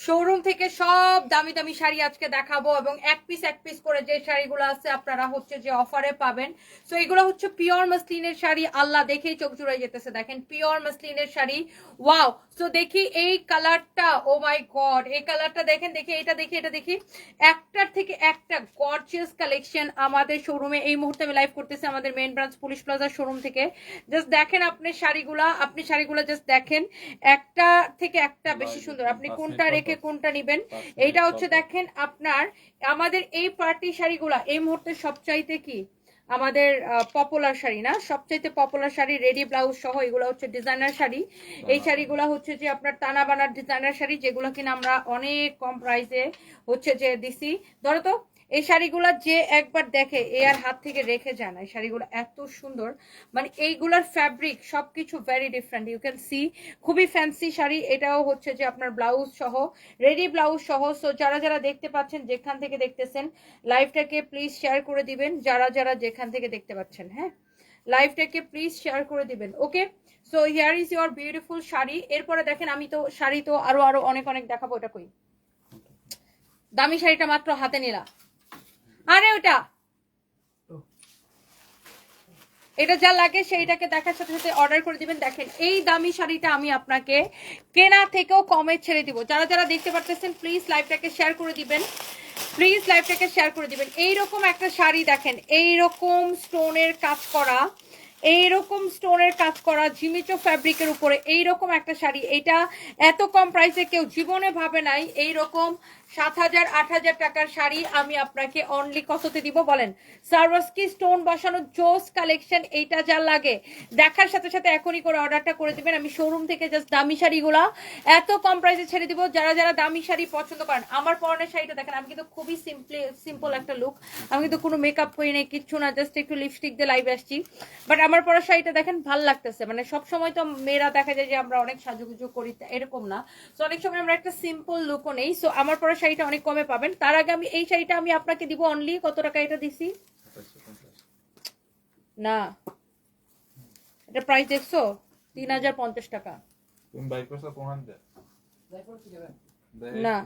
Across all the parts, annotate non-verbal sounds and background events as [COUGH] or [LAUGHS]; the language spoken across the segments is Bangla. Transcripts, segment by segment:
শোরুম থেকে সব দামি দামি শাড়ি আজকে দেখাবো এবং এক পিস এক পিস করে যে শাড়িগুলো আছে আপনারা হচ্ছে যে অফারে পাবেন। সো এগুলো হচ্ছে পিওর মাসলিনের শাড়ি। আল্লাহ দেখেই চোখ জুড়ে যেতেছে। দেখেন পিওর মাসলিনের শাড়ি। ওয়াও সো দেখি এই কালারটা ও মাই গড এই কালারটা দেখেন দেখি এটা দেখি এটা দেখি। একটার থেকে একটা গর্জিয়াস কালেকশন আমাদের শোরুমে এই মুহূর্তে আমি লাইভ করতেছি আমাদের মেন ব্রাঞ্চ পুলিশ প্লাজার শোরুম থেকে। জাস্ট দেখেন আপনি শাড়িগুলা আপনি শাড়িগুলো জাস্ট দেখেন। একটা থেকে একটা বেশি সুন্দর। আপনি কোনটা রেখে কোনটা নিবেন? এইটা হচ্ছে দেখেন আপনার আমাদের এই পার্টি শাড়িগুলা এই মুহূর্তে সবচাইতে কি? আমাদের পপুলার শাড়ি না? সবচাইতে পপুলার শাড়ি রেডি ব্লাউজ সহ এগুলো হচ্ছে ডিজাইনার শাড়ি। এই শাড়িগুলো হচ্ছে যে আপনার টানা বানার ডিজাইনার শাড়ি যেগুলো কিনা আমরা অনেক কম প্রাইসে হচ্ছে যে দিছি। ধরো তো এই শাড়িগুলো যে একবার দেখে এ আর হাত থেকে রেখে যায় না, এই শাড়িগুলো এত সুন্দর। মানে এইগুলার ফ্যাব্রিক সবকিছু very different you can see খুবই ফ্যান্সি শাড়ি, এটাও হচ্ছে যে আপনার ব্লাউজ সহ রেডি ব্লাউজ সহ। সো যারা যারা দেখতে পাচ্ছেন, যেখান থেকে দেখতেছেন লাইভটাকে প্লিজ শেয়ার করে দিবেন। যারা যারা যেখান থেকে দেখতে পাচ্ছেন হ্যাঁ? লাইভটাকে প্লিজ শেয়ার করে দিবেন okay so here is your beautiful sari. এরপরে দেখেন, আমি তো শাড়ি তো আরও আরও অনেক অনেক দেখাবো, ওটা কই? দামি শাড়িটা মাত্র হাতে নিলা আরে ওটা। এটা যা লাগে সেইটাকে দেখার সাথে সাথে অর্ডার করে দিবেন। দেখেন এই দামি শাড়িটা আমি আপনাকে কেনা থেকেও কমে ছেড়ে দিব। যারা যারা দেখতে পারতেছেন প্লিজ লাইভটাকে শেয়ার করে দিবেন। প্লিজ লাইভটাকে শেয়ার করে দিবেন। এইরকম একটা শাড়ি দেখেন এইরকম স্টোনের কাজ করা এইরকম স্টোনের কাজ করা ঝিমিচো ফ্যাব্রিকের উপরে এইরকম একটা শাড়ি। এটা এত কম প্রাইসে কেউ জীবনে ভাবে নাই এইরকম সাত হাজার, আট হাজার টাকার শাড়ি আমি আপনাকে অনলি কততে দিব বলেন? সার্ভাসকি স্টোন বসানো জোস কালেকশন এইটা যা লাগে। দেখার সাথে সাথে এখনই করে অর্ডারটা করে দিবেন। আমি শোরুম থেকে জাস্ট দামি এত কম প্রাইসে ছেড়ে দিব, যারা যারা দামি শাড়ি পছন্দ করেন। আমার পরনের শাড়িটা দেখেন, আমি কিন্তু খুবই সিম্পলি সিম্পল একটা লুক আমি কিন্তু কোনো মেকআপ করি নাই, কিচ্ছু না জাস্ট একটু লিপস্টিক দিয়ে লাইভে আসছি। বাট আমার পরা শাড়িটা দেখেন, ভালো লাগতেছে। মানে সব সময় তো মেয়েরা দেখা যায় যে আমরা অনেক সাজুগুজু করি, এরকম না। সো অনেক সময় আমরা একটা সিম্পল লুকও নেই। সো আমার পরা শাড়িটা অনেক কমে পাবেন। তার আগে আমি এই শাড়িটা আমি আপনাকে দিব অনলি কত টাকা এটা দিছি? না। এটা প্রাইস দেখছ তিন হাজার পঞ্চাশ টাকা। না।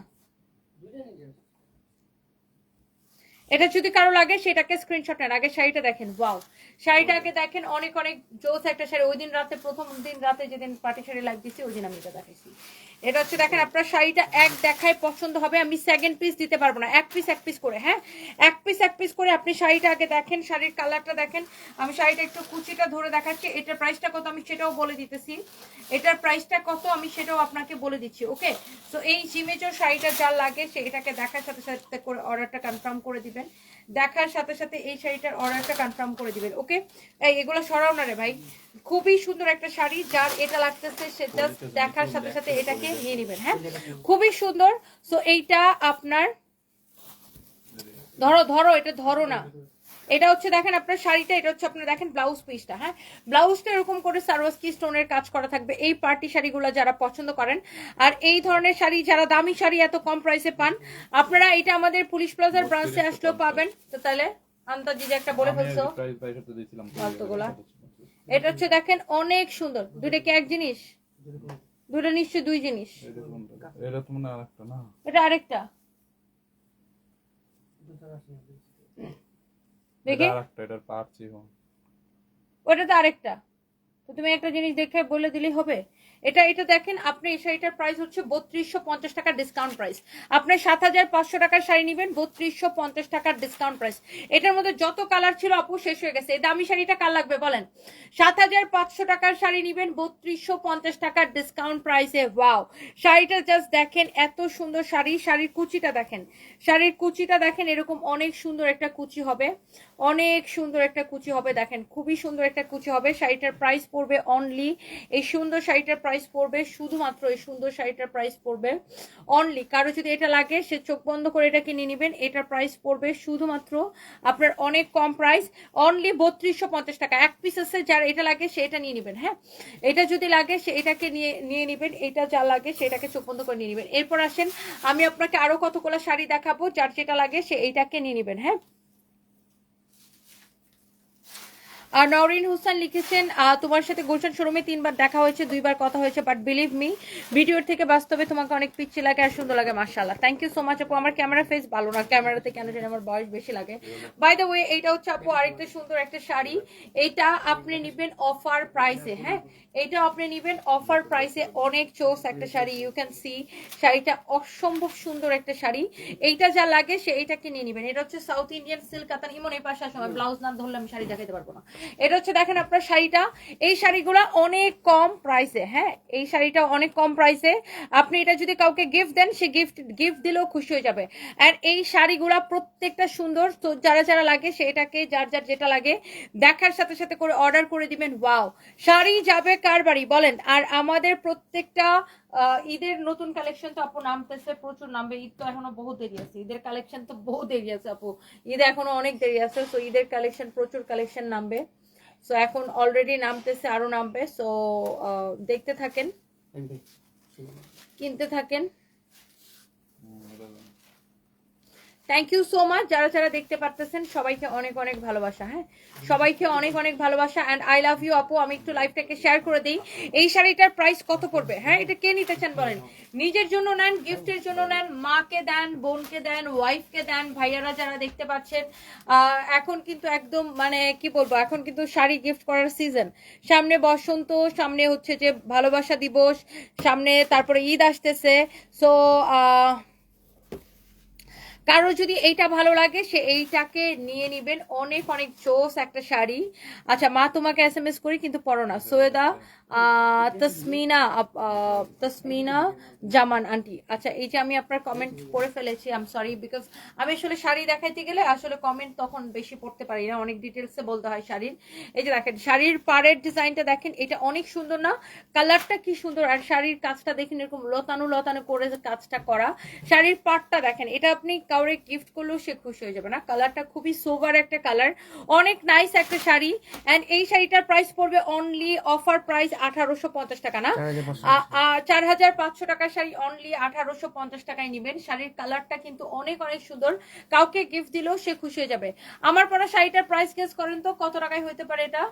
এটা যদি কারও লাগে সেটাকে স্ক্রিনশট নেন। আগে শাড়িটা দেখেন ওয়াও শাড়িটা আগে দেখেন অনেক অনেক জোস একটা শাড়ি। ওই দিন রাতে প্রথম দিন রাতে যেদিন পাটি শাড়ি লাগ দিচ্ছি ওই দিন আমি এটা দেখাইছি। এটা হচ্ছে দেখেন আপনার শাড়িটা এক দেখায় পছন্দ হবে আমি সেকেন্ড পিস দিতে পারব না। এক পিস এক পিস করে হ্যাঁ? এক পিস এক পিস করে আপনি শাড়িটা আগে দেখেন শাড়ির কালারটা দেখেন। আমি শাড়িটা একটু কুচিটা ধরে দেখাচ্ছি এটার প্রাইসটা কত আমি সেটাও বলে দিতেছি। এটার প্রাইসটা কত আমি সেটাও আপনাকে বলে দিচ্ছি ওকে? তো এই জিমেজোর শাড়িটা যা লাগে সেটাকে দেখার সাথে সাথে করে অর্ডারটা কনফার্ম করে দিবেন। দেখার সাথে সাথে এই শাড়িটার অর্ডারটা কনফার্ম করে দিবেন ওকে? এই এগুলো সরাও না রে ভাই। খুবই সুন্দর একটা শাড়ি যার এটা লাগতেছে সে জাস্ট দেখার সাথে সাথে এটাকে নিয়ে নেবেন হ্যাঁ? খুবই সুন্দর। সো এইটা আপনার ধরো ধরো এটা ধরো না। এটা হচ্ছে দেখেন আপনার শাড়িটা এটা হচ্ছে আপনার দেখেন ব্লাউজ পিসটা হ্যাঁ? ব্লাউজটা এরকম করে সার্ভাসকি স্টোনের কাজ করা থাকবে এই পার্টি শাড়িগুলো যারা পছন্দ করেন। আর এই ধরনের শাড়ি যারা দামি শাড়ি এত কম প্রাইসে পান আপনারা এটা আমাদের পুলিশ প্লাজার ব্রাঞ্চে আসলেও পাবেন। তো তাহলে আন্তাজি যে একটা বলে ফেলছো। এটা হচ্ছে দেখেন অনেক সুন্দর। দুইটা কি এক জিনিস? দুটো নিশ্চয় দুই জিনিস। এটা তো মনে আরেকটা না? এটা আরেকটা। দেখি। আরেকটা এটার পারছি ওটা তো আরেকটা। তো তুমি একটা জিনিস দেখে বলে দিলেই হবে। এটা এটা দেখেন, আপনি এই শাড়িটার প্রাইস হচ্ছে বত্রিশশো পঞ্চাশ টাকার ডিসকাউন্ট প্রাইস আপনি সাত হাজার পাঁচশো টাকার শাড়ি নেবেন, বত্রিশশো পঞ্চাশ টাকার ডিসকাউন্ট প্রাইস এটার মধ্যে যত কালার ছিল, আপু, শেষ হয়ে গেছে। এই দামি শাড়িটা কার লাগবে বলেন? সাত হাজার পাঁচশো টাকার শাড়ি নেবেন, বত্রিশশো পঞ্চাশ টাকার ডিসকাউন্ট প্রাইসে ওয়াও শাড়িটা জাস্ট দেখেন, এত সুন্দর শাড়ি। শাড়ির কুচিটা দেখেন, শাড়ির কুচিটা দেখেন, এরকম অনেক সুন্দর একটা কুচি হবে। অনেক সুন্দর একটা কুচি হবে, দেখেন, খুবই সুন্দর একটা কুচি হবে। শাড়িটার প্রাইস পড়বে অনলি এই সুন্দর শাড়িটার প্রাইস পড়বে, শুধুমাত্র এই সুন্দর শাড়িটার প্রাইস পড়বে অনলি কারও যদি এটা লাগে, সে চোখ বন্ধ করে এটা কিনে নেবেন। এটার প্রাইস পড়বে শুধুমাত্র আপনার অনেক কম প্রাইস অনলি বত্রিশশো পঞ্চাশ টাকা। এক পিস আছে যার এটা লাগে, সে এটা নিয়ে নেবেন হ্যাঁ? এটা যদি লাগে, সে এটাকে নিয়ে নিয়ে নেবেন। এটা যা লাগে সেটাকে চোখ বন্ধ করে নিয়ে নেবেন। এরপর আসেন, আমি আপনাকে আরও কতগুলো শাড়ি দেখাবো, যার যেটা লাগে, সে এইটাকে নিয়ে নেবেন হ্যাঁ আর নওরিন হোসেন লিখেছেন তোমার সাথে গুলশান শোরুমে তিনবার দেখা হয়েছে, দুইবার কথা হয়েছে বাট বিলিভ মি ভিডিওর থেকে বাস্তবে তোমাকে অনেক পিচ্ছি লাগে আর সুন্দর লাগে মার্শাল্লাহ থ্যাংক ইউ সো মাচ আপু। আমার ক্যামেরা ফেস ভালো না ক্যামেরাতে কেন জানি আমার বয়স বেশি লাগে। বাই দ্য ওয়ে এইটা হচ্ছে আপু আরেকটা সুন্দর একটা শাড়ি। এইটা আপনি নিবেন অফার প্রাইসে হ্যাঁ? এইটা আপনি নিবেন অফার প্রাইসে অনেক চোস একটা শাড়ি ইউ ক্যান সি শাড়িটা অসম্ভব সুন্দর একটা শাড়ি। এইটা যা লাগে সে এইটাকে নিয়ে নিবেন। এটা হচ্ছে সাউথ ইন্ডিয়ান সিল্ক কাতান, ইমন, এই পাশে সময় ব্লাউজ না ধরলে আমি শাড়ি দেখাতে পারব না। এটা হচ্ছে দেখেন আপনার শাড়িটা। এই শাড়িগুলা অনেক কম প্রাইসে হ্যাঁ? এই শাড়িটা অনেক কম প্রাইসে আপনি এটা যদি কাউকে গিফট দেন, সে গিফট গিফট দিলেও খুশি হয়ে যাবে। আর এই শাড়িগুলা প্রত্যেকটা সুন্দর, তো যারা যারা লাগে সেটাকে যার যার যেটা লাগে, দেখার সাথে সাথে করে অর্ডার করে দিবেন। ওয়াও শাড়ি যাবে কার বাড়ি? বলেন। আর আমাদের প্রত্যেকটা ঈদের নতুন কালেকশন তো আপু নামতেছে প্রচুর নামবে। ঈদ তো এখনও বহু দেরি আছে। ঈদের কালেকশন তো বহু দেরি আছে আপু। ঈদ এখনও অনেক দেরি আছে সো ঈদের কালেকশন প্রচুর কালেকশন নামবে। সো এখন অলরেডি নামতেছে আরও নামবে। সো দেখতে থাকেন। কিনতে থাকেন হুম, এটা- থ্যাংক ইউ সো মাচ যারা যারা দেখতে পারতেছেন, সবাইকে অনেক অনেক ভালোবাসা হ্যাঁ? সবাইকে অনেক অনেক ভালোবাসা অ্যান্ড আই লাভ ইউ আপু। আমি একটু লাইভটাকে শেয়ার করে দিই। এই শাড়িটার প্রাইস কত পড়বে হ্যাঁ? এটা কে নিতে চান বলেন? নিজের জন্য নেন গিফটের জন্য নেন, মাকে দেন, বোনকে দেন ওয়াইফকে দেন, ভাইয়ারা যারা দেখতে পাচ্ছেন এখন কিন্তু একদম মানে কি বলব, এখন কিন্তু শাড়ি গিফট করার সিজন সামনে বসন্ত, সামনে হচ্ছে যে ভালোবাসা দিবস, সামনে তারপরে ঈদ আসতেছে। সো কারও যদি এইটা ভালো লাগে সে এইটাকে নিয়ে নিবেন। অনেক অনেক চোস একটা শাড়ি। আচ্ছা মা তোমাকে এস এম এস করি কিন্তু পড়ো না। সৈয়দা আহ, তসমিনা তসমিনা জামান আন্টি। আচ্ছা এই যে আমি আপনার কমেন্ট করে ফেলেছি আম সরি বিকজ আমি আসলে শাড়ি দেখাইতে গেলে আসলে কমেন্ট তখন বেশি পড়তে পারি না। অনেক ডিটেলসে বলতে হয় শাড়ির। এই যে দেখেন, শাড়ির পাড়ের ডিজাইনটা দেখেন, এটা অনেক সুন্দর না? কালারটা কি সুন্দর? আর শাড়ির কাজটা দেখেন, এরকম লতানো লতানো করে কাজটা করা। শাড়ির পাটটা দেখেন, এটা আপনি কাউরে গিফট করলেও সে খুশি হয়ে যাবে না। কালারটা খুবই সোভার একটা কালার অনেক নাইস একটা শাড়ি। এন্ড এই শাড়িটার প্রাইস পড়বে অনলি অফার প্রাইস আঠারোশো পঞ্চাশ টাকা না? চার হাজার পাঁচশো টাকার শাড়ি অনলি আঠারোশো পঞ্চাশ টাকায় নিবেন। শাড়ির কালারটা কিন্তু অনেক অনেক সুন্দর। কাউকে গিফট দিলেও সে খুশি হয়ে যাবে। আমার পরা শাড়িটার প্রাইস গেস করেন তো কত টাকায় হইতে পারে এটা?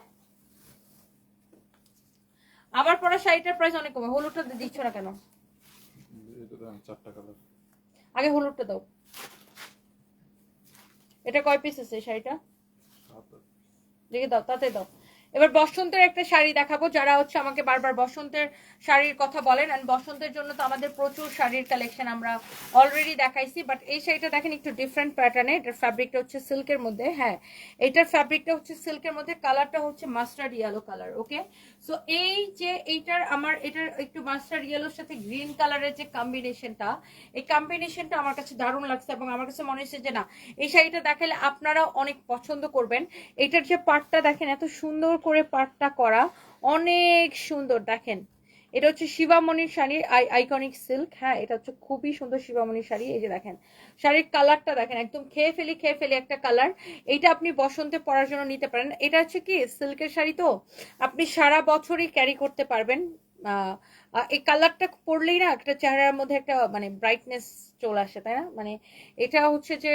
আমার পরা শাড়িটার প্রাইস অনেক কমে। হলুদটা দিচ্ছ না কেন? আগে হলুদটা দাও। এটা কয় পিস আছে শাড়িটা? দেখে দাও তাতে দাও। এবার বসন্তের একটা শাড়ি দেখাবো, যারা হচ্ছে আমাকে বারবার বসন্তের শাড়ির কথা বলেন অ্যান্ড বসন্তের জন্য তো আমাদের প্রচুর শাড়ির কালেকশন আমরা অলরেডি দেখাইছি বাট এই শাড়িটা দেখেন একটু ডিফারেন্ট প্যাটার্নে এটার ফ্যাব্রিকটা হচ্ছে সিল্কের মধ্যে হ্যাঁ এটার ফ্যাব্রিকটা হচ্ছে সিল্কের মধ্যে কালারটা হচ্ছে mustard yellow colour okay so এই যে এইটার আমার, এটার একটু মাস্টার ইয়েলোর সাথে গ্রিন কালারের যে কম্বিনেশনটা এই কম্বিনেশনটা আমার কাছে দারুণ লাগছে এবং আমার কাছে মনে হচ্ছে যে না, এই শাড়িটা দেখালে আপনারাও অনেক পছন্দ করবেন। এটার যে পার্টটা দেখেন, এত সুন্দর করে পার্টটা করা, অনেক সুন্দর, দেখেন। এটা হচ্ছে শিবামণির শাড়ি আইকনিক সিল্ক হ্যাঁ এটা হচ্ছে খুবই সুন্দর শিবামণির শাড়ি। এই যে দেখেন, শাড়ির কালারটা দেখেন, একদম খেয়ে ফেলি খেয়ে ফেলি একটা কালার এইটা আপনি বসন্তে পরার জন্য নিতে পারেন। এটা হচ্ছে কি সিল্কের শাড়ি তো? আপনি সারা বছরই ক্যারি করতে পারবেন। এই কালারটা পরলেই না একটা চেহারার মধ্যে একটা মানে ব্রাইটনেস চলে আসে, তাই না? মানে এটা হচ্ছে যে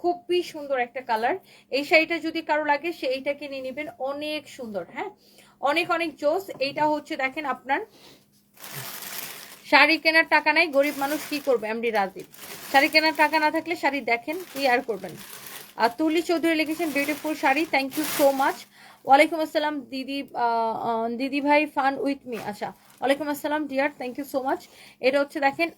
খুবই সুন্দর একটা কালার এই শাড়িটা যদি কারও লাগে সে এইটাকে নিয়ে নেবেন। অনেক সুন্দর হ্যাঁ? অনেক অনেক জোস এইটা হচ্ছে, দেখেন আপনার, শাড়ি কেনার টাকা নাই, গরিব মানুষ কি করবে? এমডি রাজীব। শাড়ি কেনার টাকা না থাকলে শাড়ি দেখেন কি আর করবেন। আর তুলি চৌধুরী লিখেছেন beautiful sari thank you so much ওয়ালাইকুম আসসালাম, দিদি দিদি ভাই ফান উইথ মি আচ্ছা। ওয়ালাইকুম আসসালাম dear thank you so much এটা হচ্ছে দেখেন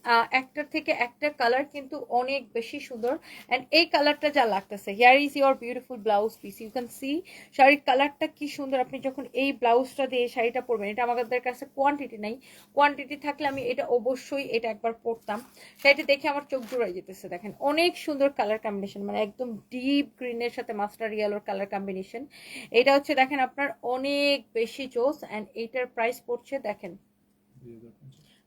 একটার থেকে একটা কালার কিন্তু অনেক বেশি সুন্দর। অ্যান্ড এই কালারটা যা লাগতেছে here is your beautiful blouse piece you can see শাড়ির কালারটা কি সুন্দর। আপনি যখন এই ব্লাউজটা দিয়ে শাড়িটা পরবেন, এটা আমাদের কাছে কোয়ান্টিটি নাই। কোয়ান্টিটি থাকলে আমি এটা অবশ্যই এটা একবার পরতাম। শাড়িটা দেখে আমার চোখ জোড়াই যেতেছে, দেখেন। অনেক সুন্দর কালার কম্বিনেশন মানে একদম ডিপ গ্রিনের সাথে মাস্টার ইয়েলোর কালার কম্বিনেশন এটা হচ্ছে দেখেন আপনার অনেক বেশি জোস অ্যান্ড এইটার প্রাইস পড়ছে, দেখেন।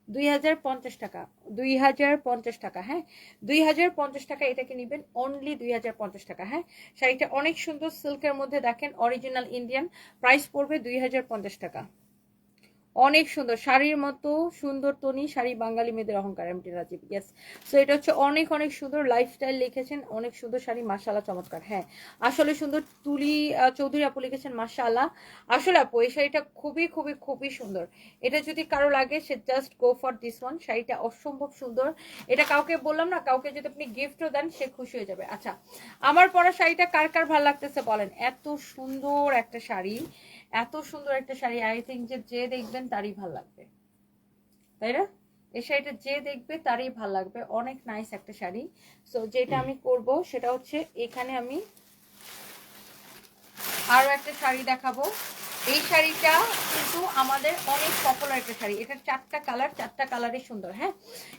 দুই হাজার পঞ্চাশ। টাকা, দুই হাজার পঞ্চাশ টাকা হ্যাঁ দুই হাজার পঞ্চাশ টাকা এটাকে নেবেন অনলি দুই হাজার পঞ্চাশ টাকা হ্যাঁ শাড়িটা অনেক সুন্দর সিল্কের মধ্যে দেখেন অরিজিনাল ইন্ডিয়ান প্রাইস পড়বে দুই হাজার পঞ্চাশ টাকা অনেক সুন্দর। শাড়ির মতো সুন্দর তনি, শাড়ি বাঙালি মেয়েদের অহংকার এমটি রাজীব ইয়েস সো এটা হচ্ছে অনেক অনেক সুন্দর লাইফস্টাইল লিখেছেন, অনেক সুন্দর শাড়ি, মাশাআল্লাহ চমৎকার। হ্যাঁ আসলে সুন্দর তুলি চৌধুরী আপু লিখেছেন, মাশাআল্লাহ। আসলে আপু, এই শাড়িটা খুবই খুবই খুবই সুন্দর। এটা যদি কারও লাগে, সে just go for this one শাড়িটা অসম্ভব সুন্দর। এটা কাউকে বললাম না, কাউকে যদি আপনি গিফটও দেন, সে খুশি হয়ে যাবে। আচ্ছা আমার পরা শাড়িটা কার কার ভালো লাগতেছে বলেন? এত সুন্দর একটা শাড়ি। এত সুন্দর একটা শাড়ি আই থিঙ্ক যে যে দেখবেন তারই ভালো লাগবে। তাই না? এই শাড়িটা যে দেখবে তারই ভালো লাগবে। অনেক নাইস একটা শাড়ি। সো যেটা আমি করব সেটা হচ্ছে এখানে আমি আরও একটা শাড়ি দেখাবো। এই শাড়িটা কিন্তু আমাদের অনেক পপুলার একটা শাড়ি। এটার চারটা কালার চারটা কালারই সুন্দর হ্যাঁ?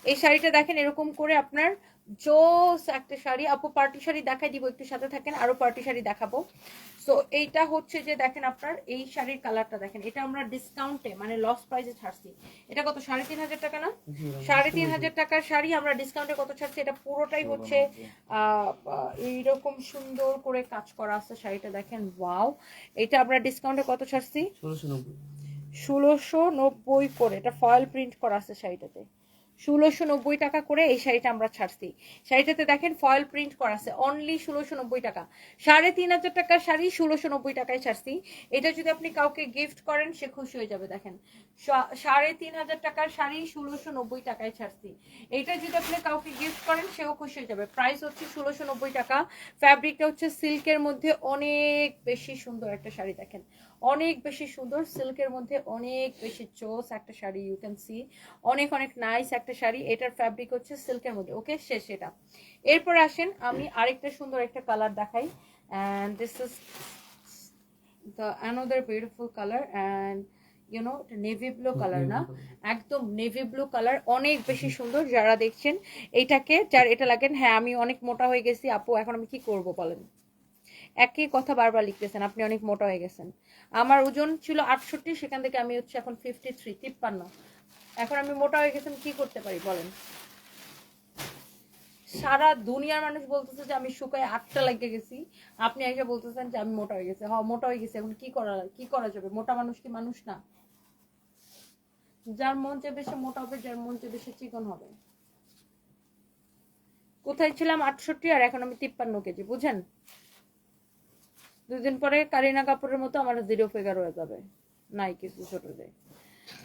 এই শাড়িটা দেখেন এরকম করে আপনার জোস একটা শাড়ি আপু পার্টি শাড়ি দেখাই দিব একটু সাথে থাকেন আরও পার্টি শাড়ি দেখাবো। সো এইটা হচ্ছে যে দেখেন আপনার এই শাড়ির কালারটা দেখেন এটা আমরা ডিসকাউন্টে মানে লস প্রাইসে ছাড়ছি। এটা কত সাড়ে তিন হাজার টাকা না? সাড়ে তিন হাজার টাকার শাড়ি আমরা ডিসকাউন্টে কত ছাড়ছি এটা পুরোটাই হচ্ছে এইরকম সুন্দর করে কাজ করা আছে শাড়িটা দেখেন ওয়াও এটা আমরা ডিসকাউন্টে কত ছাড়ছি? ষোলোশো নব্বই। করে এটা ফয়েল প্রিন্ট করা আছে শাড়িটাতে। ষোলোশো নব্বই টাকা করে এই শাড়িটা আমরা ছাড়ছি। শাড়িটাতে দেখেন ফয়েল প্রিন্ট করা আছে অনলি ষোলোশো নব্বই টাকা। সাড়ে তিন হাজার টাকার শাড়ি ষোলোশো নব্বই টাকায় ছাড়ছি। এটা যদি আপনি কাউকে গিফট করেন, সে খুশি হয়ে যাবে, দেখেন। সাড়ে তিন হাজার টাকার শাড়ি ষোলোশো নব্বই টাকায় ছাড়ছি। এটা যদি আপনি কাউকে গিফট করেন, সেও খুশি হয়ে যাবে। প্রাইস হচ্ছে ষোলোশো নব্বই টাকা। ফ্যাব্রিকটা হচ্ছে সিল্কের মধ্যে অনেক বেশি সুন্দর একটা শাড়ি, দেখেন। অনেক বেশি সুন্দর সিল্কের মধ্যে অনেক বেশি চোস একটা শাড়ি ইউ ক্যান সি অনেক অনেক নাইস একটা শাড়ি এটার ফ্যাব্রিক হচ্ছে সিল্কের মধ্যে। ওকে শেষ এটা। এরপর আসেন আমি আরেকটা সুন্দর একটা কালার দেখাই। And this is the another beautiful colour and you know navy blue colour না? একদম নেভি ব্লু কালার অনেক বেশি সুন্দর যারা দেখছেন। এইটাকে যার এটা লাগেন হ্যাঁ আমি অনেক মোটা হয়ে গেছি আপু এখন আমি কি করব বলেন? একই কথা বারবার লিখতেছেন, আপনি অনেক মোটা হয়ে গেছেন। আমার ওজন ছিল আটষট্টি, সেখান থেকে আমি হচ্ছে এখন ফিফটি থ্রি তিপ্পান্ন। এখন আমি মোটা হয়ে গেছেন, কি করতে পারি বলেন? সারা দুনিয়ার মানুষ বলতেছে যে আমি শুকায় আটটা লেগে গেছি। আপনি এসে বলতেছেন যে আমি মোটা হয়ে গেছি। হ্যাঁ মোটা হয়ে গেছি, এখন কি করা কি করা যাবে? মোটা মানুষ কি মানুষ না? যার মন চেয়ে বেশি মোটা হবে, যার মন চেয়ে বেশি চিকন হবে। কোথায় ছিলাম আটষট্টি আর এখন আমি তিপ্পান্ন কেজি, বুঝেন? দুদিন পরে কারিনা কাপুরের মতো আমার জিরো ফিগার হয়ে যাবে। নাই কিছু ছোট যায়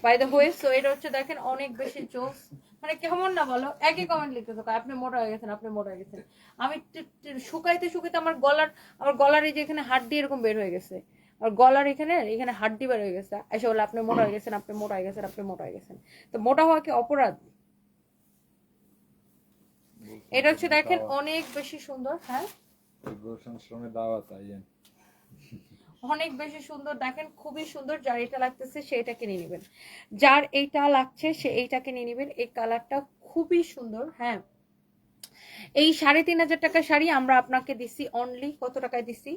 বাই দ্য ওয়ে সো এটা হচ্ছে দেখেন অনেক বেশি জোস মানে কেমন না বলো একই কমেন্ট লিখতে থাকো আপনি মোটা হয়ে গেছেন আপনি মোটা হয়ে গেছেন। আমি শুকাইতে শুকাইতে আমার গলার আমার গলার এই যে এখানে হাড্ডি এরকম বের হয়ে গেছে। আর গলার এখানে এখানে হাড্ডি বের হয়ে গেছে। এসে বলে আপনি মোটা হয়ে গেছেন আপনি মোটা হয়ে গেছেন আপনি মোটা হয়ে গেছেন। তো মোটা হওয়া কি অপরাধ? এটা হচ্ছে দেখেন অনেক বেশি সুন্দর হ্যাঁ? দাওয়াত আইয়েন অনেক বেশি সুন্দর। দেখেন, খুবই সুন্দর যার এটা লাগতেছে সে এটা কিনে নেবেন। যার এইটা লাগছে সে এইটাকে নিয়ে নেবেন। এই কালারটা খুবই সুন্দর হ্যাঁ। এই সাড়ে তিন হাজার টাকা শাড়ি আমরা আপনাকে দিছি অনলি কত টাকায় দিছি?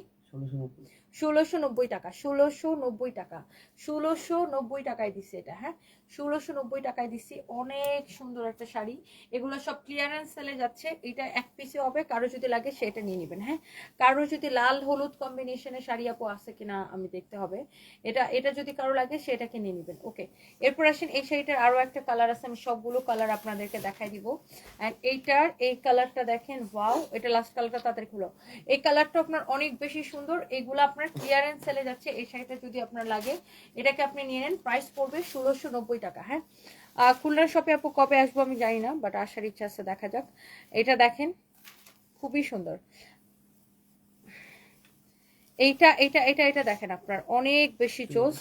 ষোলোশো নব্বই টাকা, ষোলোশো নব্বই টাকা, ষোলোশো নব্বই টাকায় দিছি এটা হ্যাঁ? ষোলোশো নব্বই টাকায় দিছি, অনেক সুন্দর একটা শাড়ি। এগুলো সব ক্লিয়ারেন্স সেলে যাচ্ছে, এটা এক পিসে হবে, কারও যদি লাগে সেটা নিয়ে নেবেন হ্যাঁ? কারও যদি লাল হলুদ কম্বিনেশনের শাড়ি আপু আছে কিনা আমি দেখতে হবে। এটা এটা যদি কারও লাগে সেটাকে নিয়ে নেবেন ওকে এরপর আসেন, এই শাড়িটার আরও একটা কালার আছে, আমি সবগুলো কালার আপনাদেরকে দেখাই দিব। অ্যান্ড এইটার, এই কালারটা দেখেন ওয়াও এটা লাস্ট কালারটা তাদের খুলো। এই কালারটা আপনার অনেক বেশি সুন্দর এগুলো আপনার ক্লিয়ারেন্স সেলে যাচ্ছে, এই শাড়িটা যদি আপনার লাগে, এটাকে আপনি নিয়ে নেন প্রাইস পড়বে ষোলোশো নব্বই টাকা হ্যাঁ? খুলনার শপে আপু কবে আসব আমি জানি না বাট আসার ইচ্ছা আছে, দেখা যাক। এটা দেখেন, খুবই সুন্দর। এইটা এটা এটা এটা দেখেন আপনার, অনেক বেশি চোস।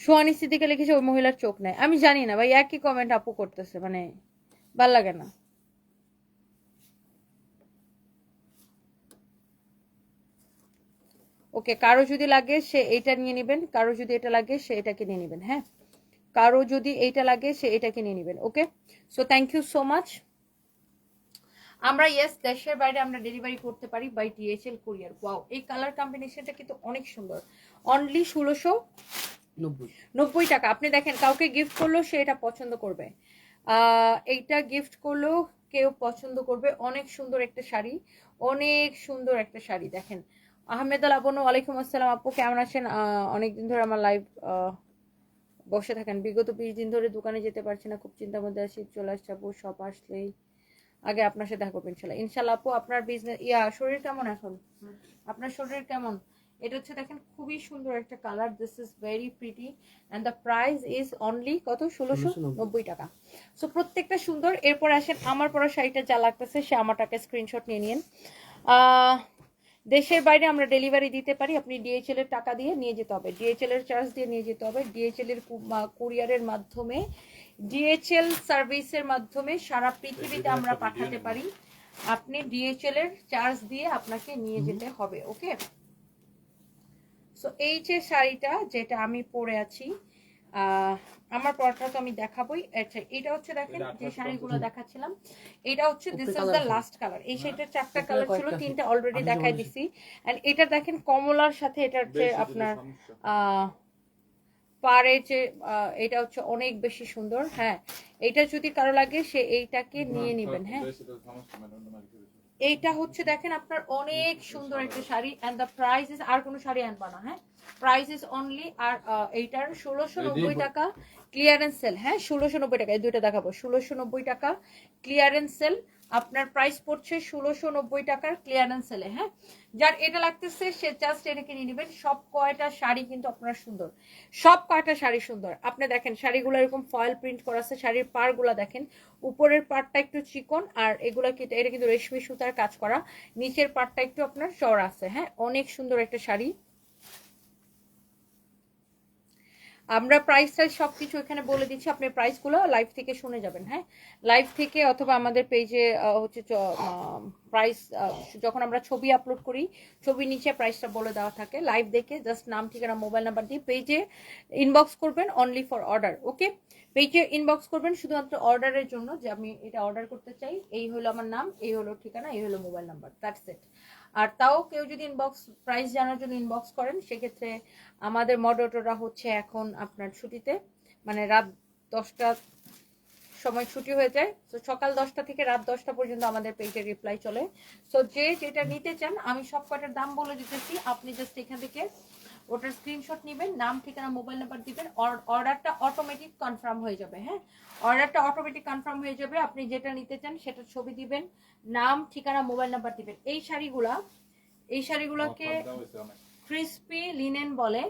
সোয়ানি সিদ্দিকে লিখেছে, ওই মহিলার চোখ নেই। আমি জানি না ভাই, একই কমেন্ট আপু করতেছে মানে ভালো লাগে না। ওকে কারও যদি লাগে সে এইটা নিয়ে নেবেন কারও যদি এটা লাগে সে এটাকে নিয়ে নেবেন হ্যাঁ? কারও যদি এইটা লাগে সে এটাকে নিয়ে নেবেন okay? So thank you so much আমরা ইয়েস দেশের বাইরে আমরা ডেলিভারি করতে পারি বাই ডিএচএল কুরিয়ার ওয়াও এই কালার কম্বিনেশনটা কিন্তু অনেক সুন্দর। অনলি ষোলোশো নব্বই। টাকা। আপনি দেখেন কাউকে গিফট করলেও সে এটা পছন্দ করবে। আহ, এইটা গিফট করলেও কেউ পছন্দ করবে। অনেক সুন্দর একটা শাড়ি। অনেক সুন্দর একটা শাড়ি দেখেন। আহমেদ আল আবনু ওয়ালাইকুম আসসালাম। আপু কেমন আছেন? অনেকদিন ধরে আমার লাইভ বসে থাকেন। বিগত বিশ দিন ধরে দোকানে যেতে পারছি না খুব চিন্তার মধ্যে আছি। চলে আসছে আপু সব আসলেই। আগে আপনার সাথে দেখা করব ইনশাল্লাহ ইনশাল্লাহ আপু আপনার বিজনেস ইয়া শরীর কেমন এখন? আপনার শরীর কেমন? এটা হচ্ছে দেখেন খুবই সুন্দর একটা colour this is very pretty and the price is only কত? ষোলোশো নব্বই। টাকা। সো প্রত্যেকটা সুন্দর। এরপর আসেন আমার পরা শাড়িটা যা লাগতেছে সে আমারটাকে স্ক্রিনশট নিয়ে নিন আহ, দেশের বাইরে আমরা ডেলিভারি দিতে পারি আপনি ডিএইচএল এর টাকা দিয়ে নিয়ে যেতে হবে। ডিএইচএল এর চার্জ দিয়ে নিয়ে যেতে হবে। ডিএইচএল এর কুরিয়ারের মাধ্যমে ডিএইচএল সার্ভিসের মাধ্যমে সারা পৃথিবীতে আমরা পাঠাতে পারি। আপনি ডিএইচএল এর চার্জ দিয়ে আপনাকে নিয়ে যেতে হবে ওকে সো এই যে শাড়িটা যেটা আমি পরে আছি আমার পরটা তো আমি দেখাবোই। আচ্ছা এটা হচ্ছে দেখেন যে শাড়িগুলো দেখাচ্ছিলাম। এটা হচ্ছে this is the last colour এই শাড়িটার চারটা কালার ছিল তিনটা অলরেডি দেখাই দিছি। এন্ড এটা দেখেন কমলার সাথে এটা হচ্ছে আপনার আহ, পারে যে এটা হচ্ছে অনেক বেশি সুন্দর। হ্যাঁ এটা যদি কারও লাগে সে এইটাকে নিয়ে নেবেন। হ্যাঁ। এইটা হচ্ছে দেখেন আপনার অনেক সুন্দর একটা sari. And the price is আর কোনো শাড়ি আনবা না হ্যাঁ? প্রাইস ইজ অনলি আর এইটার ষোলোশো নব্বই টাকা ক্লিয়ারেন্স সেল হ্যাঁ ষোলোশো নব্বই টাকা এই দুইটা দেখাবো। ষোলোশো নব্বই টাকা ক্লিয়ারেন্স সেল আপনার প্রাইস পড়ছে ষোলোশো নব্বই টাকার ক্লিয়ারেন্স সেলে হ্যাঁ? যার এটা লাগতেছে সে জাস্ট এটাকে নিয়ে নেবেন। সব কয়টা শাড়ি কিন্তু আপনার সুন্দর। সব কয়টা শাড়ি সুন্দর। আপনি দেখেন শাড়িগুলো এরকম ফয়েল প্রিন্ট করা আছে শাড়ির পাড়গুলো দেখেন। উপরের পাড়টা একটু চিকন আর এগুলা কি এটা কিন্তু রেশমি সুতার কাজ করা। নিচের পাড়টা একটু আপনার চড় আছে হ্যাঁ? অনেক সুন্দর একটা শাড়ি। আমরা প্রাইস টাইস সব কিছু এখানে বলে দিচ্ছি। আপনি প্রাইসগুলো লাইভ থেকে শুনে যাবেন হ্যাঁ? লাইভ থেকে অথবা আমাদের পেজে হচ্ছে প্রাইস যখন আমরা ছবি আপলোড করি ছবি নিচে প্রাইসটা বলে দেওয়া থাকে। লাইভ দেখে জাস্ট নাম, ঠিকানা মোবাইল নাম্বার দিয়ে পেজে ইনবক্স করবেন অনলি ফর অর্ডার ওকে পেজে ইনবক্স করবেন শুধুমাত্র অর্ডারের জন্য যে আমি এটা অর্ডার করতে চাই। এই হলো আমার নাম, এই হলো ঠিকানা, এই হলো মোবাইল নাম্বার দ্যাটস ইট আর তাও কেউ যদি ইনবক্স প্রাইস জানার জন্য ইনবক্স করেন, সেক্ষেত্রে আমাদের মডারেটররা হচ্ছে এখন আপনার ছুটিতে। মানে রাত দশটা সময় ছুটি হয়ে যায়। তো সকাল দশটা থেকে রাত দশটা পর্যন্ত আমাদের পেজের রিপ্লাই চলে। সো যে যেটা নিতে চান, আমি সব কটার দাম বলে দিতেছি। আপনি জাস্ট এখান থেকে ওটার স্ক্রিনশট নেবেন নাম ঠিকানা মোবাইল নাম্বার দিবেন অর্ডারটা অটোমেটিক কনফার্ম হয়ে যাবে হ্যাঁ? অর্ডারটা অটোমেটিক কনফার্ম হয়ে যাবে আপনি যেটা নিতে চান সেটা ছবি দিবেন নাম ঠিকানা মোবাইল নাম্বার দিবেন। এই শাড়িগুলা এই শাড়িগুলোকে ক্রিস্পি লিনেন বলে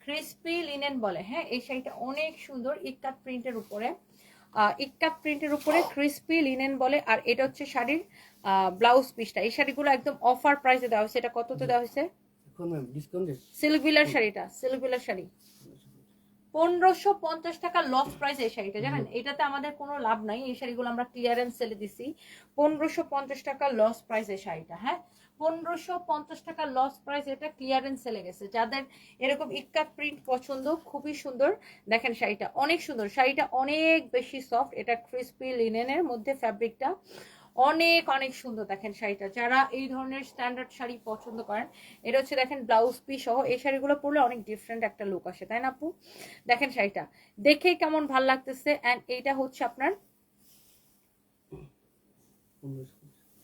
ক্রিস্পি লিনেন বলে হ্যাঁ? এই শাড়িটা অনেক সুন্দর ইক্কাত প্রিন্টের উপরে। ইক্কাত প্রিন্টের উপরে ক্রিস্পি লিনেন বলে আর এটা হচ্ছে শাড়ির ব্লাউজ পিসটা এই শাড়িগুলো একদম অফার প্রাইসে দেওয়া হয়েছে। এটা কততে দেওয়া হয়েছে? এখন ম্যাম ডিসকাউন্টে সিল্ক বিলার শাড়িটা সিল্ক বিলার শাড়ি। পনেরোশো পঞ্চাশ টাকা লস প্রাইস এই শাড়িটা জানেন? এটাতে আমাদের কোনো লাভ নাই এই শাড়িগুলো আমরা ক্লিয়ারেন্স সেলে দিছি। পনেরোশো পঞ্চাশ টাকা লস প্রাইস এই শাড়িটা হ্যাঁ? পনেরোশো পঞ্চাশ টাকা লস প্রাইস এটা ক্লিয়ারেন্স সেলে গেছে। যাদের এরকম ইক্কাত প্রিন্ট পছন্দ খুবই সুন্দর। দেখেন শাড়িটা অনেক সুন্দর। শাড়িটা অনেক বেশি সফট এটা ক্রিস্পি লিনেনের মধ্যে ফ্যাব্রিকটা অনেক অনেক সুন্দর দেখেন শাড়িটা। যারা এই ধরনের স্ট্যান্ডার্ড শাড়ি পছন্দ করেন এটা হচ্ছে দেখেন ব্লাউজ পিস সহ এই শাড়িগুলো পরলে অনেক ডিফারেন্ট একটা লুক আসে তাই না আপু? দেখেন শাড়িটা। দেখে কেমন ভালো লাগতেছে? অ্যান্ড এইটা হচ্ছে আপনার?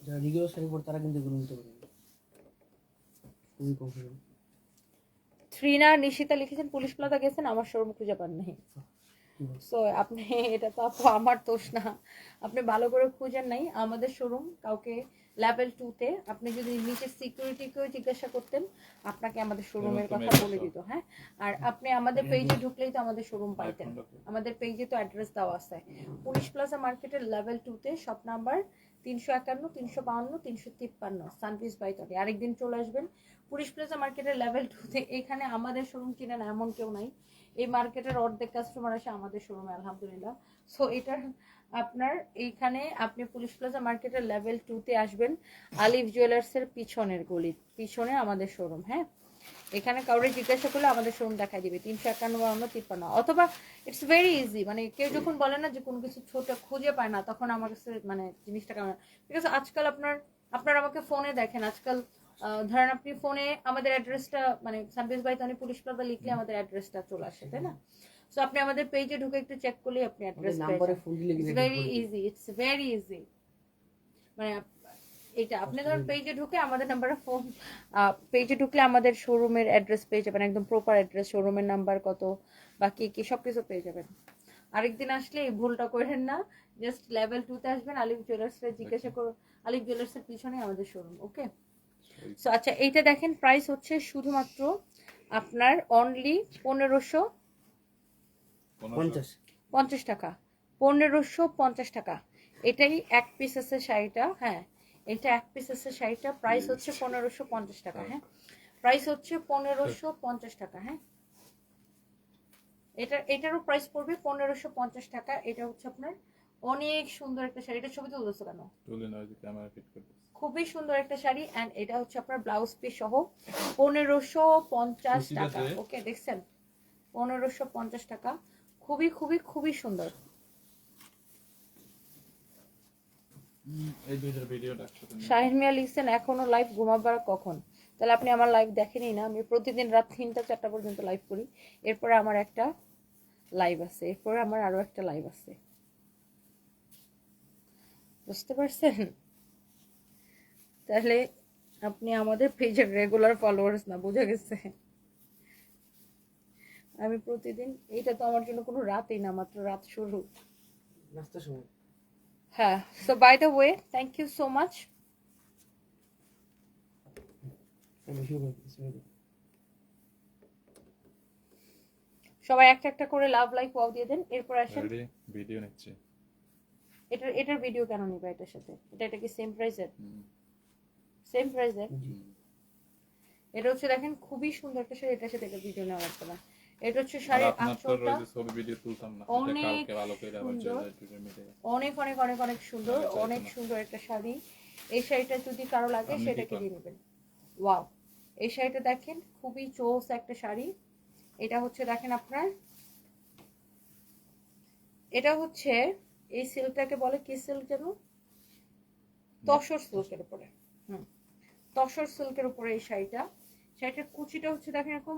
যারা রেগুলার শাড়ি পরে তারা কিন্তু এগুলো নিতে খুবই কমফোর্টেবল থ্রিনা নিশিতা লিখেছেন পুলিশ প্লাজা গেছেন আমার শোরুম খুঁজে পান নাই? সো আপনি [LAUGHS] এটা তো আপু আমার দোষ না। আপনি ভালো করে খুঁজেন নাই আমাদের শোরুম কাউকে লেভেল টু তে আপনি যদি নিচের সিকিউরিটিকেও জিজ্ঞাসা করতেন আপনাকে আমাদের শোরুমের কথা বলে দিত হ্যাঁ? আর আপনি আমাদের পেজে ঢুকলেই তো আমাদের শোরুম পাইতেন। আমাদের পেজে তো অ্যাড্রেস দেওয়া আছে। পুলিশ প্লাজা মার্কেটের লেভেল টুতে শপ নাম্বার তিনশো একান্ন তিনশো বাউন্ন তিনশো তিপ্পান্ন সানপিস বাইতলে আরেকদিন চলে আসবেন। পুলিশ প্লাজা মার্কেটের লেভেল টুতে এখানে আমাদের শোরুম চিনেন এমন কেউ নাই। এই মার্কেটের অর্ধেক কাস্টমার আসে আমাদের শোরুমে আলহামদুলিল্লাহ। সো এটার আপনার এইখানে আপনি পুলিশ প্লাজা মার্কেটের লেভেল টুতে আসবেন আলিফ জুয়েলার্সের পিছনের গলি, পিছনে আমাদের শোরুম হ্যাঁ? এখানে কাউরে জিজ্ঞাসা করলে আমাদের শোরুম দেখাই দিবে, তিনশো একান্ন বাউন্ন তিপ্পান্ন। অথবা ইটস ভেরি ইজি মানে কেউ যখন বলে না যে কোনো কিছু ছোট খুঁজে পায় না, তখন আমার কাছে মানে জিনিসটা কেমন? বিকজ আজকাল আপনার আপনার আমাকে ফোনে দেখেন, আজকাল ধরেন আপনি ফোনে আমাদের অ্যাড্রেসটা মানে সানবিস বাই তনি পুলিশ প্লাজা লিখলে আমাদের অ্যাড্রেসটা চলে আসে তাই না? সো আপনি আমাদের পেজে ঢুকে একটু চেক করলে আপনি অ্যাড্রেস পেয়ে very easy it's very easy মানে এটা আপনি ধরুন পেজে ঢুকে আমাদের নাম্বারে ফোন পেজে ঢুকলে আমাদের শোরুমের অ্যাড্রেস পেয়ে যাবেন একদম প্রপার অ্যাড্রেস শোরুমের নাম্বার কত বাকি কি সব কিছু পেয়ে যাবেন। আরেকদিন আসলে এই ভুলটা করেন না জাস্ট লেভেল টুতে আসবেন আলিফ জুয়েলার্সে জিজ্ঞাসা করো আলিফ জুয়েলার্সের পিছনে আমাদের শোরুম ওকে সো আচ্ছা এইটা দেখেন প্রাইস হচ্ছে শুধুমাত্র আপনার অনলি পনেরোশো পঞ্চাশ। পঞ্চাশ টাকা। পনেরোশো পঞ্চাশ টাকা। এটাই এক পিস আছে শাড়িটা হ্যাঁ। এটা এক পিস আছে শাড়িটা প্রাইস হচ্ছে পনেরোশো পঞ্চাশ টাকা হ্যাঁ। প্রাইস হচ্ছে পনেরোশো পঞ্চাশ টাকা হ্যাঁ। এটা এটারও প্রাইস পড়বে পনেরোশো পঞ্চাশ টাকা। এটা হচ্ছে আপনার অনেক সুন্দর একটা শাড়ি। এটা ছবি তুলতেছো কেন? তুলে নয় যে ক্যামেরা ফিট করতে খুবই সুন্দর একটা শাড়ি অ্যান্ড এটা হচ্ছে আপনার ব্লাউজ পিস সহ পনেরোশো পঞ্চাশ টাকা। ওকে দেখছেন? পনেরোশো পঞ্চাশ টাকা। খুবই খুবই খুবই সুন্দর। শাহিন মিয়া লিখছেন এখনও লাইভ ঘুমাবার কখন? তাহলে আপনি আমার লাইভ দেখেনি না। আমি প্রতিদিন রাত তিনটা চারটা পর্যন্ত লাইভ করি। এরপরে আমার একটা লাইভ আছে। এরপরে আমার আরও একটা লাইভ আছে। বুঝতে পারছেন? তাহলে আপনি আমাদের পেজের রেগুলার ফলোয়ার্স না বোঝা গেছে? আমি প্রতিদিন এটা তো আমার জন্য কোনো রাতই না মাত্র রাত শুরু। সময়। হ্যাঁ so by the way thank you so much সবাই একটা একটা করে লাভ লাইক ওয়াও দিয়ে দেন এরপর আসেন? ভিডিও নিচ্ছি। এটার এটার ভিডিও কেন নিবা এটার সাথে? এটা এটা কি সেম প্রাইসের হুম। সেম প্রাইসের জি। এটা হচ্ছে দেখেন খুবই সুন্দর একটা শাড়ি এটার সাথে এটা ভিডিও নেওয়া লাগবে না। এটা হচ্ছে শাড়ির আঁচলটা অনেক সুন্দর। অনেক অনেক অনেক অনেক সুন্দর অনেক সুন্দর একটা শাড়ি। এই শাড়িটা যদি কারও লাগে সেটা কিনে নেবেন। ওয়াও এই শাড়িটা দেখেন খুবই চোস একটা শাড়ি। এটা হচ্ছে দেখেন আপনার এটা হচ্ছে এই সিল্কটাকে বলে কি সিল্ক যেন? তসর সিল্কের উপরে। তসর সিল্কের উপরে এই শাড়িটা। শাড়িটার কুচিটা হচ্ছে দেখেন এরকম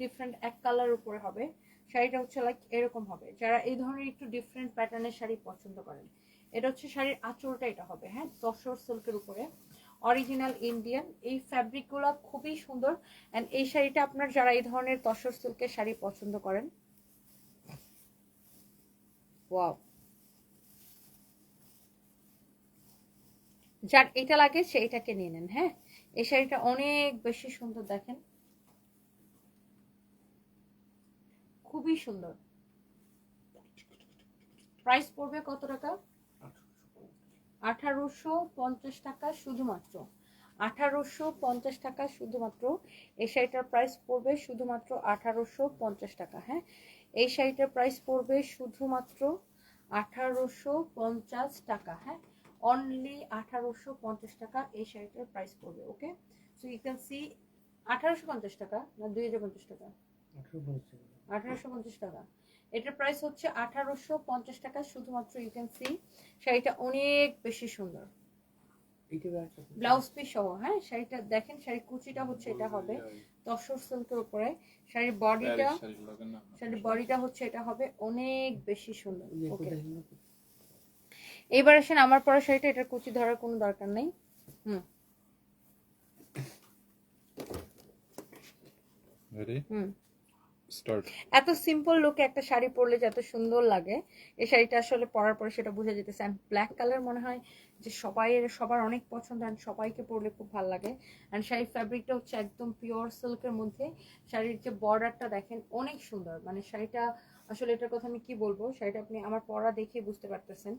ডিফারেন্ট এক কালার উপরে হবে। শাড়িটা হচ্ছে লাইক এরকম হবে। যারা এই ধরনের একটু ডিফারেন্ট প্যাটার্নের শাড়ি পছন্দ করেন, এটা হচ্ছে শাড়ির আঁচলটা এটা হবে। হ্যাঁ তসর সিল্কের উপরে। অরিজিনাল ইন্ডিয়ান এই ফ্যাব্রিকগুলো খুবই সুন্দর। অ্যান্ড এই শাড়িটা আপনার যারা এই ধরনের তসর সিল্কের শাড়ি পছন্দ করেন ওয়াও যার এটা লাগে সেইটাকে নিয়ে নেন। হ্যাঁ এই শাড়িটা অনেক বেশি সুন্দর দেখেন। খুবই সুন্দর। প্রাইস পড়বে কত টাকা? আঠারোশো পঞ্চাশ টাকা শুধুমাত্র। আঠারোশো পঞ্চাশ টাকা শুধুমাত্র। এই শাড়িটার প্রাইস পড়বে শুধুমাত্র আঠারোশো পঞ্চাশ টাকা হ্যাঁ? এই শাড়িটার প্রাইস পড়বে শুধুমাত্র আঠারোশো পঞ্চাশ টাকা হ্যাঁ? অনলি আঠারোশো পঞ্চাশ টাকা এই শাড়িটার প্রাইস পড়বে okay so you can see আঠারোশো পঞ্চাশ টাকা না দুই হাজার পঞ্চাশ টাকা? আঠারোশো পঞ্চাশ টাকা। এটার প্রাইস হচ্ছে আঠারোশো পঞ্চাশ টাকা শুধুমাত্র ইউ ক্যান সি শাড়িটা অনেক বেশি সুন্দর। ব্লাউজ পিস সহ হ্যাঁ? শাড়িটা দেখেন শাড়ির কুচিটা হচ্ছে এটা হবে তসর সিল্কের উপরে। শাড়ির বডিটা শাড়ির বডিটা হচ্ছে এটা হবে অনেক বেশি সুন্দর ওকে? এবার আসেন আমার পরা শাড়িটা এটার কুচি ধরার কোনো দরকার নেই। হুম। এত সিম্পল লুকে একটা শাড়ি পরলে যে এত সুন্দর লাগে এই শাড়িটা আসলে পরার পরে সেটা বুঝে যেতেছে। অ্যান্ড ব্ল্যাক কালার মনে হয় যে সবাই সবার অনেক পছন্দ অ্যান্ড সবাইকে পরলে খুব ভালো লাগে। অ্যান্ড শাড়ির ফ্যাব্রিকটা হচ্ছে একদম পিওর সিল্কের মধ্যে। শাড়ির যে বর্ডারটা দেখেন অনেক সুন্দর। মানে শাড়িটা আসলে এটার কথা আমি কি বলব? শাড়িটা আপনি আমার পরা দেখে বুঝতে পারতেছেন।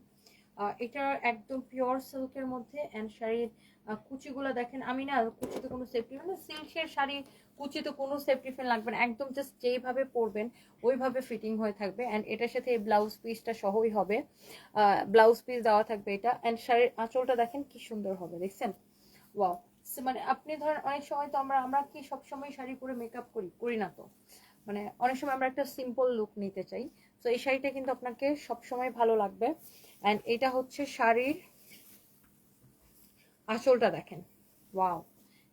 এটা একদম পিওর সিল্কের মধ্যে অ্যান্ড শাড়ির কুচিগুলো দেখেন, আমি না কুচিতে কোনো সেফটি মানে সিল্কের শাড়ি কুচিতে কোনো সেফটি ফিন লাগবে না, একদম জাস্ট যেইভাবে পরবেন, ওইভাবে ফিটিং হয়ে থাকবে অ্যান্ড এটার সাথে এই ব্লাউজ পিসটা সহই হবে ব্লাউজ পিস দেওয়া থাকবে এটা অ্যান্ড শাড়ির আঁচলটা দেখেন কি সুন্দর হবে, দেখছেন? ওয়াও মানে আপনি ধরেন অনেক সময় তো আমরা আমরা কি সব সময় শাড়ি পরে মেকআপ করি? করি না তো। মানে অনেক সময় আমরা একটা সিম্পল লুক নিতে চাই। তো এই শাড়িটা কিন্তু আপনাকে সবসময় ভালো লাগবে। অ্যান্ড এটা হচ্ছে শাড়ির আঁচলটা দেখেন। ওয়াও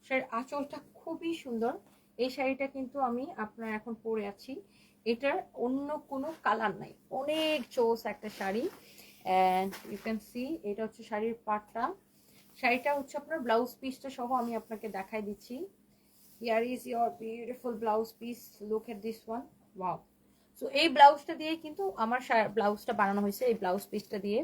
শাড়ির আঁচলটা খুবই সুন্দর। এই শাড়িটা কিন্তু আমি আপনার এখন পরে আছি। এটার অন্য কোনো কালার নাই। অনেক চোস একটা sari. And you can see এটা হচ্ছে শাড়ির পাটটা। শাড়িটা হচ্ছে আপনার ব্লাউজ পিসটা সহ আমি আপনাকে দেখাই দিচ্ছি। Here is your beautiful blouse piece look at this one wow so এই ব্লাউজটা দিয়ে কিন্তু আমার ব্লাউজটা বানানো হয়েছে, এই ব্লাউজ পিসটা দিয়ে।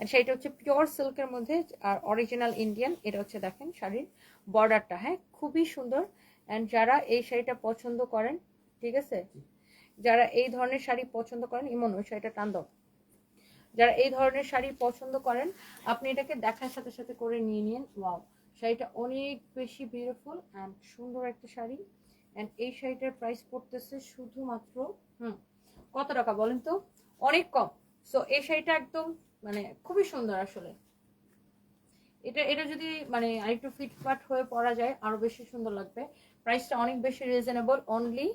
And সেটা হচ্ছে পিওর সিল্কের মধ্যে, আর অরিজিনাল ইন্ডিয়ান এটা হচ্ছে দেখেন শাড়ির বর্ডারটা হ্যাঁ? খুবই সুন্দর। অ্যান্ড যারা এই শাড়িটা পছন্দ করেন, ঠিক আছে? যারা এই ধরনের শাড়ি পছন্দ করেন, ইমন, ওই শাড়িটা টান দাও। যারা এই ধরনের শাড়ি পছন্দ করেন, আপনি এটাকে দেখার সাথে সাথে করে নিয়ে নিন। ওয়াও শাড়িটা অনেক বেশি বিউটিফুল অ্যান্ড সুন্দর একটা শাড়ি। অ্যান্ড এই শাড়িটার প্রাইস পড়তেছে শুধুমাত্র, হুম কত টাকা বলেন তো? অনেক কম। সো এই শাড়িটা একদম মানে খুবই সুন্দর আসলে। এটা এটা যদি মানে আরেকটু ফিটফাট হয়ে পরা যায়, আরও বেশি সুন্দর লাগবে। প্রাইসটা অনেক বেশি রিজনেবল অনলি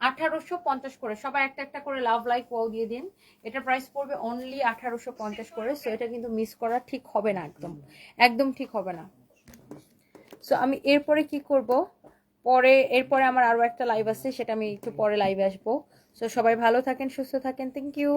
আঠারোশো পঞ্চাশ করে। সবাই একটা একটা করে লাভ লাইক ওয়াও দিয়ে দিন। এটা প্রাইস পড়বে অনলি আঠারোশো পঞ্চাশ করে। সো এটা কিন্তু মিস করা ঠিক হবে না একদম। একদম ঠিক হবে না। সো আমি এরপরে কি করব? পরে, এরপরে আমার আরও একটা লাইভ আছে, সেটা আমি একটু পরে লাইভে আসব। সো সবাই ভালো থাকেন, সুস্থ থাকেন থ্যাংক ইউ